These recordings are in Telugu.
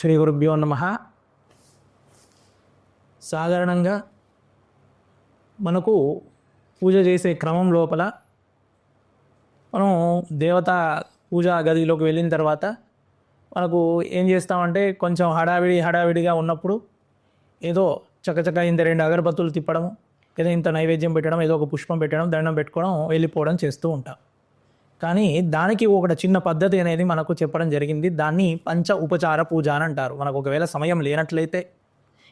శ్రీ గురుభ్యో నమ. సాధారణంగా మనకు పూజ చేసే క్రమం లోపల మనం దేవత పూజా గదిలోకి వెళ్ళిన తర్వాత మనకు ఏం చేస్తామంటే కొంచెం హడావిడి హడావిడిగా ఉన్నప్పుడు ఏదో చక్కచక్క ఇంత రెండు అగరబత్తులు తిప్పడం లేదా ఇంత నైవేద్యం పెట్టడం ఏదో ఒక పుష్పం పెట్టడం దండం పెట్టుకోవడం వెళ్ళిపోవడం చేస్తూ ఉంటాం. కానీ దానికి ఒక చిన్న పద్ధతి అనేది మనకు చెప్పడం జరిగింది. దాన్ని పంచ ఉపచార పూజ అని అంటారు. మనకు ఒకవేళ సమయం లేనట్లయితే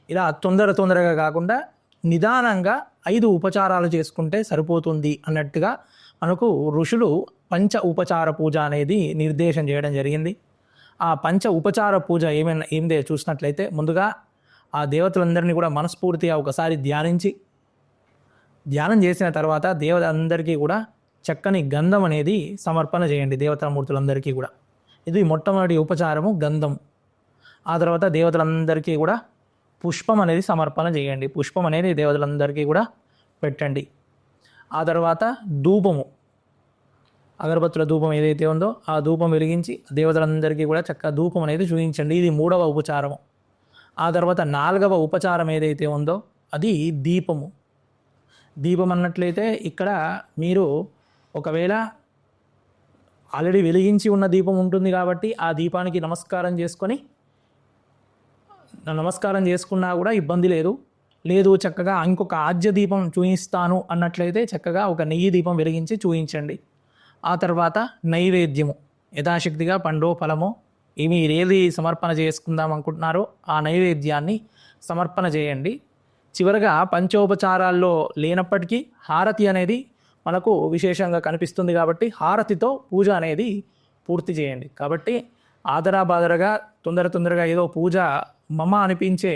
ఇలా తొందర తొందరగా కాకుండా నిదానంగా ఐదు ఉపచారాలు చేసుకుంటే సరిపోతుంది అన్నట్టుగా మనకు ఋషులు పంచ ఉపచార పూజ అనేది నిర్దేశం చేయడం జరిగింది. ఆ పంచ ఉపచార పూజ ఏమైనా ఏందే చూసినట్లయితే ముందుగా ఆ దేవతలందరినీ కూడా మనస్ఫూర్తిగా ఒకసారి ధ్యానించి ధ్యానం చేసిన తర్వాత దేవత అందరికీ కూడా చక్కని గంధం అనేది సమర్పణ చేయండి దేవతామూర్తులందరికీ కూడా. ఇది మొట్టమొదటి ఉపచారము గంధం. ఆ తర్వాత దేవతలందరికీ కూడా పుష్పం అనేది సమర్పణ చేయండి. పుష్పం అనేది దేవతలందరికీ కూడా పెట్టండి. ఆ తర్వాత ధూపము. అగరబత్తుల ధూపం ఏదైతే ఉందో ఆ ధూపం వెలిగించి దేవతలందరికీ కూడా చక్కగా ధూపం అనేది చూపించండి. ఇది మూడవ ఉపచారము. ఆ తర్వాత నాలుగవ ఉపచారం ఏదైతే ఉందో అది దీపము. దీపం అన్నట్లయితే ఇక్కడ మీరు ఒకవేళ ఆల్రెడీ వెలిగించి ఉన్న దీపం ఉంటుంది కాబట్టి ఆ దీపానికి నమస్కారం చేసుకొని నమస్కారం చేసుకున్నా కూడా ఇబ్బంది లేదు. లేదు చక్కగా ఇంకొక ఆద్య దీపం చూయిస్తాను అన్నట్లయితే చక్కగా ఒక నెయ్యి దీపం వెలిగించి చూయించండి. ఆ తర్వాత నైవేద్యము. యథాశక్తిగా పండో ఫలమో మీరు ఏది సమర్పణ చేసుకుందాం అనుకుంటున్నారో ఆ నైవేద్యాన్ని సమర్పణ చేయండి. చివరగా పంచోపచారాల్లో లేనప్పటికీ హారతి అనేది మనకు విశేషంగా కనిపిస్తుంది కాబట్టి హారతితో పూజ అనేది పూర్తి చేయండి. కాబట్టి ఆదరా బాదరగా తొందర తొందరగా ఏదో పూజ మమ అనిపించే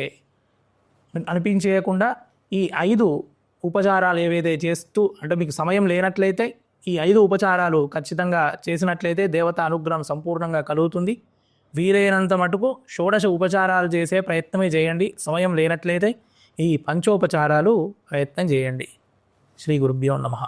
అనిపించేయకుండా ఈ ఐదు ఉపచారాలు ఏవైతే చేస్తూ అంటే మీకు సమయం లేనట్లయితే ఈ ఐదు ఉపచారాలు ఖచ్చితంగా చేసినట్లయితే దేవత అనుగ్రహం సంపూర్ణంగా కలుగుతుంది. వీలైనంత మటుకు షోడశ ఉపచారాలు చేసే ప్రయత్నమే చేయండి. సమయం లేనట్లయితే ఈ పంచోపచారాలు ప్రయత్నం చేయండి. శ్రీ గురుభ్యో నమః.